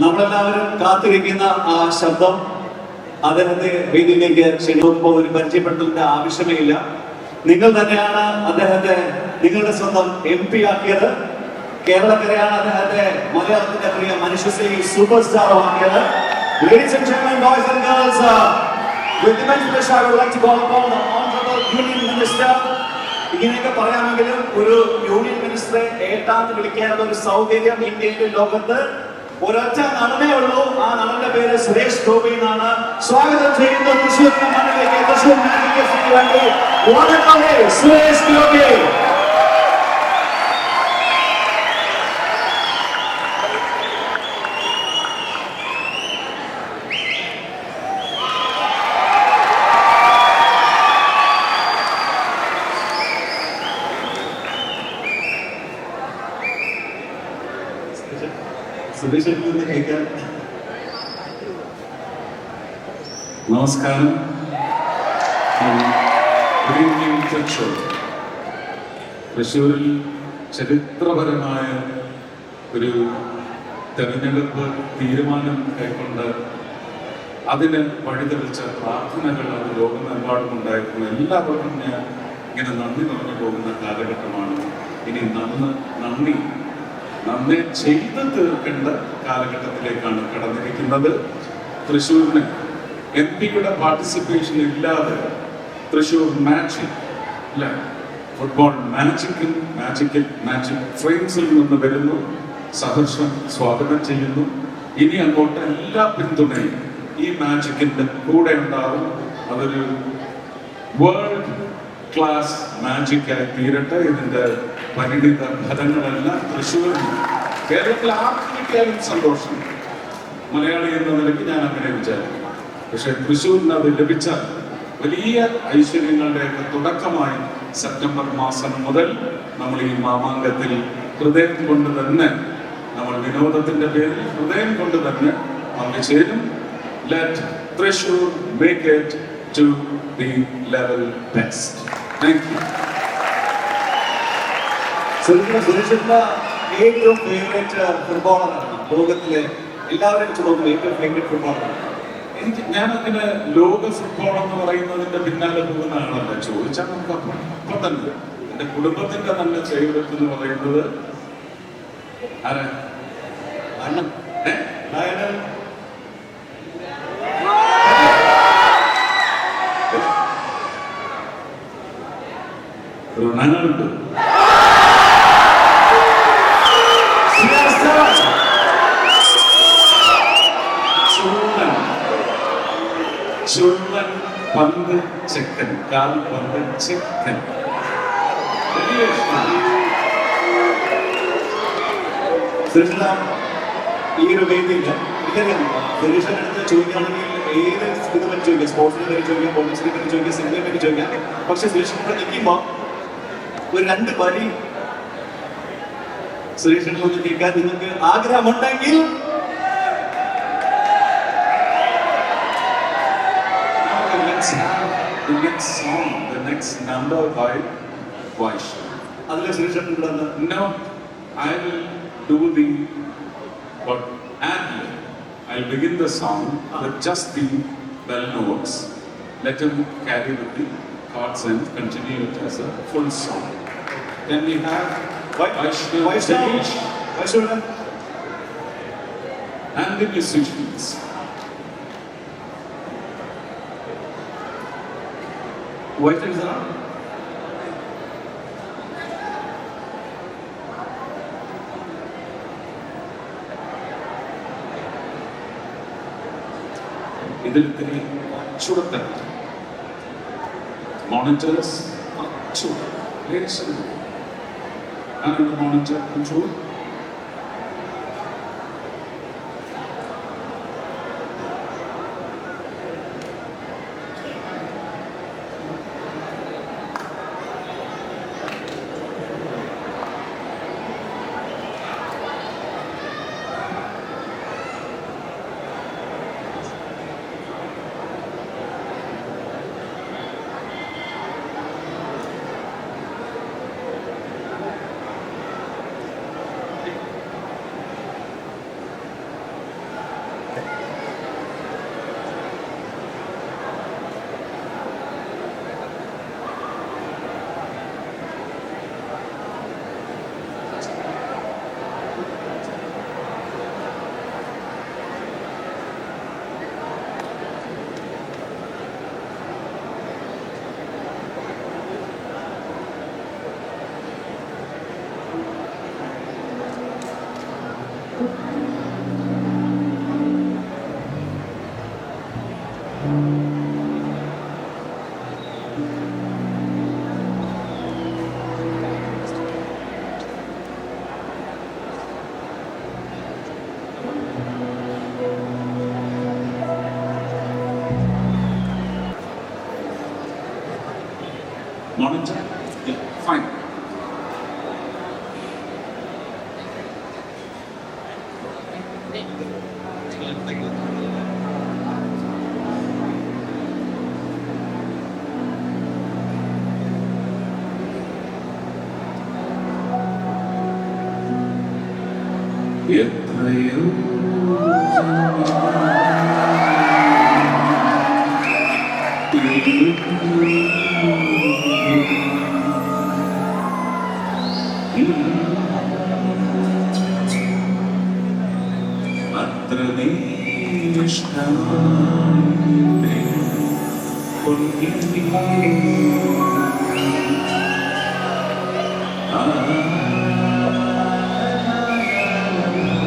നമ്മളെല്ലാവരും കാത്തിരിക്കുന്ന ആ ശബ്ദം അദ്ദേഹത്തെ വേദിയിലേക്ക് ക്ഷണിക്കുമ്പോൾ ഒരു പരിചയപ്പെടുത്തലിന്റെ ആവശ്യമേ ഇല്ല നിങ്ങൾ തന്നെയാണ് അദ്ദേഹത്തെ നിങ്ങളുടെ സ്വന്തം എം പി ആക്കിയത്. കേരളക്കരയാണ് അദ്ദേഹത്തെ മലയാളത്തിന്റെ പ്രിയ മനുഷ്യശ്രീ സൂപ്പർ സ്റ്റാർ ആക്കിയത്. Uh. ഇങ്ങനെയൊക്കെ പറയാമെങ്കിലും ഒരു യൂണിയൻ മിനിസ്റ്ററെ ഏട്ടാന്ന് വിളിക്കാനുള്ള ഒരു സൗകര്യം ഇന്ത്യയിലെ ലോകത്ത് ഒരൊറ്റ നടനേ ഉള്ളൂ. ആ നടന്റെ പേര് സുരേഷ് ഗോപി എന്നാണ്. സ്വാഗതം ചെയ്യുന്നു തൃശ്ശൂർ വണക്കമേ സുരേഷ് ഗോപി സുരേഷ് നമസ്കാരം തൃശ്ശൂർ തൃശ്ശൂരിൽ ചരിത്രപരമായ ഒരു തെരഞ്ഞെടുപ്പ് തീരുമാനം കൈക്കൊണ്ട് അതിന് വഴിതെളിച്ച പ്രാർത്ഥനകൾ അത് ലോകമെമ്പാടും ഉണ്ടായിരുന്നു എല്ലാവർക്കും ഞാൻ ഇങ്ങനെ നന്ദി പറഞ്ഞു പോകുന്ന കാലഘട്ടമാണ്. ഇനി നന്ന് നന്ദി നന്ദി ചെയ്ത് തീർക്കേണ്ട കാലഘട്ടത്തിലേക്കാണ് കടന്നിരിക്കുന്നത്. തൃശ്ശൂരിന് എം പിയുടെ പാർട്ടിസിപ്പേഷൻ ഇല്ലാതെ തൃശ്ശൂർ മാജിക് അല്ല ഫുട്ബോൾ മാജിക്കിൽ മാജിക്കിൽ മാജിക് ഫ്രെയിംസിൽ നിന്ന് വരുന്നു. സഹർഷം സ്വാഗതം ചെയ്യുന്നു. ഇനി അങ്ങോട്ട് എല്ലാ പിന്തുണയും ഈ മാജിക്കിന്റെ കൂടെ ഉണ്ടാവും. അതൊരു വേൾഡ് ക്ലാസ് മാജിക്കായി തീരട്ടെ. ഇതിന്റെ പരിണിത ഫലങ്ങളല്ല തൃശ്ശൂർ കേരളത്തിൽ ആർക്കും കിട്ടിയാലും സന്തോഷം. മലയാളി എന്ന നിലയ്ക്ക് ഞാൻ അങ്ങനെ വിചാരിക്കും. പക്ഷെ തൃശ്ശൂരിന് അത് ലഭിച്ച വലിയ ഐശ്വര്യങ്ങളുടെയൊക്കെ തുടക്കമായി സെപ്റ്റംബർ മാസം മുതൽ നമ്മൾ ഈ മാമാങ്കത്തിൽ ഹൃദയം കൊണ്ട് തന്നെ നമ്മൾ വിനോദത്തിന്റെ പേരിൽ ഹൃദയം കൊണ്ട് തന്നെ പങ്കുചേരും let Thrissur make it to the level best thank you സുരേഷിന്റെ സുരേഷിന്റെ ഏറ്റവും ഫേവറേറ്റ് ഫുട്ബോളറാണ് ലോകത്തിലെ എല്ലാവരും വെച്ച് നോക്കുമ്പോൾ ഏറ്റവും ഫേവറേറ്റ് ഫുട്ബോളറാണ് എനിക്ക് ഞാൻ അങ്ങനെ ലോക ഫുട്ബോൾ എന്ന് പറയുന്നതിന്റെ പിന്നാലെ പോകുന്ന ആളല്ല. ചോദിച്ചാൽ നമുക്ക് അപ്പം തന്നെ. എന്റെ കുടുംബത്തിന്റെ തന്നെ ഫേവറേറ്റ് എന്ന് പറയുന്നത് ആരാ? അണ്ണൻ? Lionel Ronaldo. ചെക്കൻ കാൽ പന്ത് ചെക്കൻ വലിയ ഇഷ്ടമാണ്. സുരേഷിന ഈ ഒരു വേദിയില്ല എനിക്കറിയാം സുരേഷിന്റെ അടുത്ത് ചോദിക്കുകയാണെങ്കിൽ ഏത് ഇത് പറ്റി ചോദിക്കാം സ്പോർട്സിനെ പറ്റി ചോദിക്കാം പൊളിറ്റിക്സിനെ പറ്റി ചോദിക്കാം സിനിമയെ പറ്റി ചോദിക്കാം പക്ഷെ സുരേഷിനെ ഇവിടെ നിൽക്കുമ്പോൾ ഒരു രണ്ട് വരി സുരേഷിനെ ഒന്ന് കേൾക്കാൻ നിങ്ങൾക്ക് ആഗ്രഹമുണ്ടെങ്കിൽ let's have the next song, the next number by Vaishnav. അതിലെ സുരേഷൻ ഇവിടെ നിന്ന് No, I will do the what ad I'll begin the song with just the bell notes. Let him carry with the chords and continue it as a full song. Then we have Vaishnav Vaishnav Dinesh Vaishnav and the musicians. Vaishnav ഇതിൽ തന്നെ ചുടത്തണം monitors കുറച്ചു ലേശം ആരാണ് monitor control monitor. Yeah, fine. എത്രയോ അത്ര നീ ഇഷ്ടമാണ് പൊന്നിൻ